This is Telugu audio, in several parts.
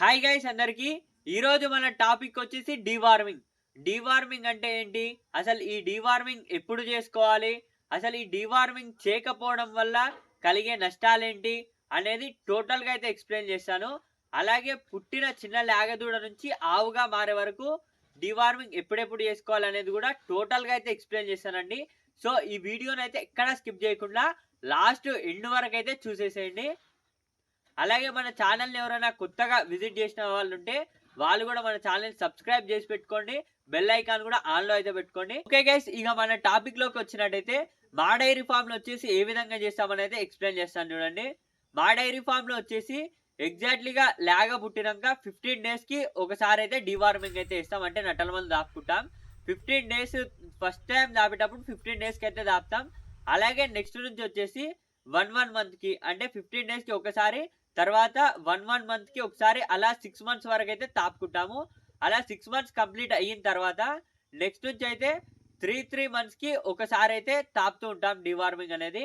హాయ్ గైస్ అందరికి. ఈరోజు మన టాపిక్ వచ్చేసి డీవార్మింగ్. డీవార్మింగ్ అంటే ఏంటి? అసలు ఈ డీవార్మింగ్ ఎప్పుడు చేసుకోవాలి? అసలు ఈ డీవార్మింగ్ చేయకపోవడం వల్ల కలిగే నష్టాలేంటి అనేది టోటల్గా అయితే ఎక్స్ప్లెయిన్ చేస్తాను. అలాగే పుట్టిన చిన్న లేగదూడ నుంచి ఆవుగా మారే వరకు డీవార్మింగ్ ఎప్పుడెప్పుడు చేసుకోవాలనేది కూడా టోటల్గా అయితే ఎక్స్ప్లెయిన్ చేస్తానండి. సో ఈ వీడియోని అయితే ఎక్కడా స్కిప్ చేయకుండా లాస్ట్ ఎండ్ వరకు అయితే చూసేసేయండి. అలాగే మన ఛానల్ని ఎవరైనా కొత్తగా విజిట్ చేసిన వాళ్ళు ఉంటే వాళ్ళు కూడా మన ఛానల్ సబ్స్క్రైబ్ చేసి పెట్టుకోండి. బెల్ ఐకాన్ కూడా ఆన్లో అయితే పెట్టుకోండి. ఓకే గైస్ ఇక మన టాపిక్లోకి వచ్చినట్టయితే మా డైరీ ఫామ్లో వచ్చేసి ఏ విధంగా చేస్తామని అయితే ఎక్స్ప్లెయిన్ చేస్తాను చూడండి. మా డైరీ ఫామ్లో వచ్చేసి ఎగ్జాక్ట్లీగా లేగ పుట్టినాక ఫిఫ్టీన్ డేస్కి ఒకసారి అయితే డివార్మింగ్ అయితే ఇస్తాం అంటే నట్టల మంది దాపుకుంటాం. ఫిఫ్టీన్ డేస్ ఫస్ట్ టైం దాపేటప్పుడు ఫిఫ్టీన్ డేస్కి అయితే దాపుతాం. అలాగే నెక్స్ట్ నుంచి వచ్చేసి వన్ వన్ మంత్కి అంటే ఫిఫ్టీన్ డేస్కి ఒకసారి తర్వాత వన్ వన్ మంత్కి ఒకసారి అలా సిక్స్ మంత్స్ వరకు అయితే తాపుకుంటాము. అలా సిక్స్ మంత్స్ కంప్లీట్ అయిన తర్వాత నెక్స్ట్ నుంచి అయితే త్రీ త్రీ మంత్స్కి ఒకసారి అయితే తాపుతూ ఉంటాం డివార్మింగ్ అనేది.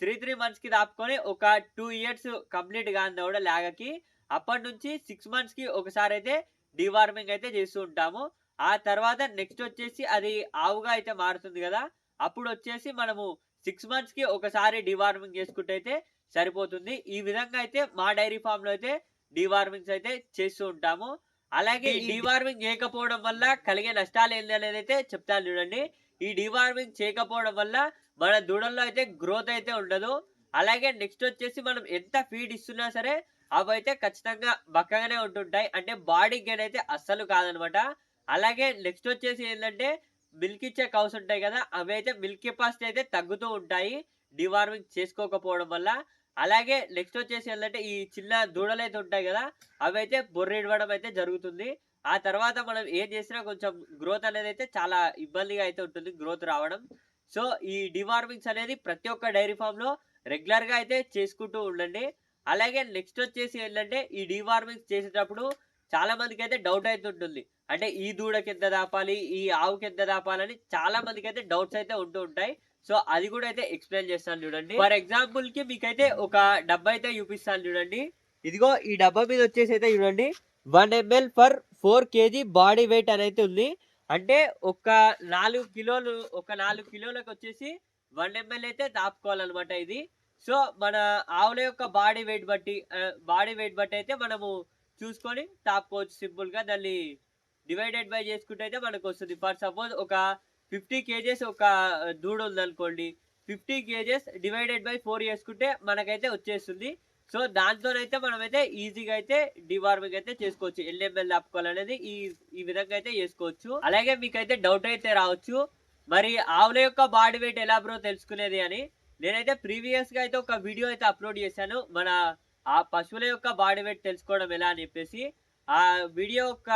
త్రీ త్రీ మంత్స్కి తాపుకొని ఒక టూ ఇయర్స్ కంప్లీట్ కాని కూడా లాగకి. అప్పటి నుంచి సిక్స్ మంత్స్కి ఒకసారి అయితే డివార్మింగ్ అయితే చేస్తూ ఉంటాము. ఆ తర్వాత నెక్స్ట్ వచ్చేసి అది ఆవుగా అయితే మారుతుంది కదా. అప్పుడు వచ్చేసి మనము సిక్స్ మంత్స్కి ఒకసారి డివార్మింగ్ చేసుకుంటే అయితే సరిపోతుంది. ఈ విధంగా అయితే మా డైరీ ఫామ్లో అయితే డివార్మింగ్స్ అయితే చేస్తూ ఉంటాము. అలాగే ఈ డివార్మింగ్ చేయకపోవడం వల్ల కలిగే నష్టాలు ఏంటి అనేది అయితే చెప్తాను చూడండి. ఈ డివార్మింగ్ చేయకపోవడం వల్ల మన దూడల్లో అయితే గ్రోత్ అయితే ఉండదు. అలాగే నెక్స్ట్ వచ్చేసి మనం ఎంత ఫీడ్ ఇస్తున్నా సరే అవి అయితే ఖచ్చితంగా బక్కగానే ఉంటుంటాయి. అంటే బాడీ గెయిన్ అయితే అస్సలు కాదనమాట. అలాగే నెక్స్ట్ వచ్చేసి ఏంటంటే మిల్క్ ఇచ్చే కౌస్ ఉంటాయి కదా అవి అయితే మిల్క్ కెపాసిటీ అయితే తగ్గుతూ ఉంటాయి. డివార్మింగ్ చేసుకోకపోవడం వల్ల అలాగే నెక్స్ట్ వచ్చేసి ఏంటంటే ఈ చిన్న దూడలు అయితే ఉంటాయి కదా అవి అయితే బొర్రిడవడం అయితే జరుగుతుంది. ఆ తర్వాత మనం ఏం చేసినా కొంచెం గ్రోత్ అనేది అయితే చాలా ఇబ్బందిగా అయితే ఉంటుంది గ్రోత్ రావడం. సో ఈ డివార్మింగ్స్ అనేది ప్రతి ఒక్క డైరీ ఫామ్లో రెగ్యులర్గా అయితే చేసుకుంటూ ఉండండి. అలాగే నెక్స్ట్ వచ్చేసి ఏంటంటే ఈ డివార్మింగ్స్ చేసేటప్పుడు చాలా మందికి అయితే డౌట్ అయితే ఉంటుంది. అంటే ఈ దూడకి ఎంత దాపాలి ఈ ఆవుకి ఎంత దాపాలని చాలా మందికి అయితే డౌట్స్ అయితే ఉంటూ ఉంటాయి. సో అది కూడా అయితే ఎక్స్ప్లెయిన్ చేస్తాను చూడండి. ఫర్ ఎగ్జాంపుల్కి మీకైతే ఒక డబ్బా అయితే చూపిస్తాను చూడండి. ఇదిగో ఈ డబ్బా మీద వచ్చేసి అయితే చూడండి. One ML for four KG body weight అనేది ఉంది. అంటే ఒక నాలుగు కిలోలు ఒక నాలుగు కిలోలకు వచ్చేసి వన్ ఎంఎల్ అయితే తాపుకోవాలన్నమాట ఇది. సో మన ఆవుల యొక్క బాడీ వెయిట్ బట్టి బాడీ వెయిట్ బట్టి అయితే మనము చూసుకొని తాపుకోవచ్చు సింపుల్గా. దాన్ని డివైడెడ్ బై చేసుకుంటే అయితే మనకు వస్తుంది. ఫర్ సపోజ్ ఒక ఫిఫ్టీ కేజెస్ ఒక దూడ ఉందనుకోండి fifty KGs divided by four చేసుకుంటే మనకైతే వచ్చేస్తుంది. సో దాంతోనైతే మనమైతే ఈజీగా అయితే డివార్మింగ్ అయితే చేసుకోవచ్చు. ఎల్ఎంఎల్ ఆపుకోవాలనేది ఈ ఈ విధంగా అయితే చేసుకోవచ్చు. అలాగే మీకైతే డౌట్ అయితే రావచ్చు మరి ఆవుల యొక్క బాడీ వెయిట్ ఎలా బ్రో తెలుసుకునేది అని. నేనైతే ప్రీవియస్గా అయితే ఒక వీడియో అయితే అప్లోడ్ చేశాను మన ఆ పశువుల యొక్క బాడీ వెయిట్ తెలుసుకోవడం ఎలా అని చెప్పేసి. ఆ వీడియో యొక్క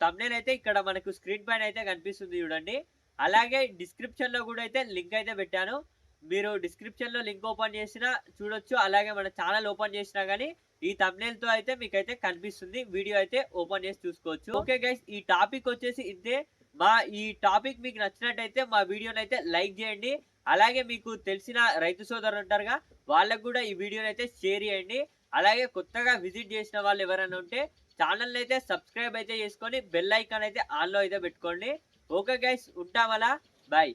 తమ్నేల్ అయితే ఇక్కడ మనకు స్క్రీన్ పైన అయితే కనిపిస్తుంది చూడండి. అలాగే డిస్క్రిప్షన్లో కూడా అయితే లింక్ అయితే పెట్టాను. మీరు డిస్క్రిప్షన్లో లింక్ ఓపెన్ చేసినా చూడొచ్చు అలాగే మన ఛానల్ ఓపెన్ చేసినా గానీ ఈ తమ్నేల్తో అయితే మీకు అయితే కనిపిస్తుంది. వీడియో అయితే ఓపెన్ చేసి చూసుకోవచ్చు. ఓకే గైస్ ఈ టాపిక్ వచ్చేసి ఇంతే మా ఈ టాపిక్ మీకు నచ్చినట్టయితే మా వీడియోని అయితే లైక్ చేయండి. అలాగే మీకు తెలిసిన రైతు సోదరులు ఉంటారుగా వాళ్ళకు కూడా ఈ వీడియోని అయితే షేర్ చేయండి. అలాగే కొత్తగా విజిట్ చేసిన వాళ్ళు ఎవరైనా ఉంటే ఛానల్ అయితే సబ్స్క్రైబ్ అయితే చేసుకొని బెల్ ఐకాన్ అయితే ఆన్లో అయితే పెట్టుకోండి. ఓకే గైస్ ఉంటామలా బాయ్.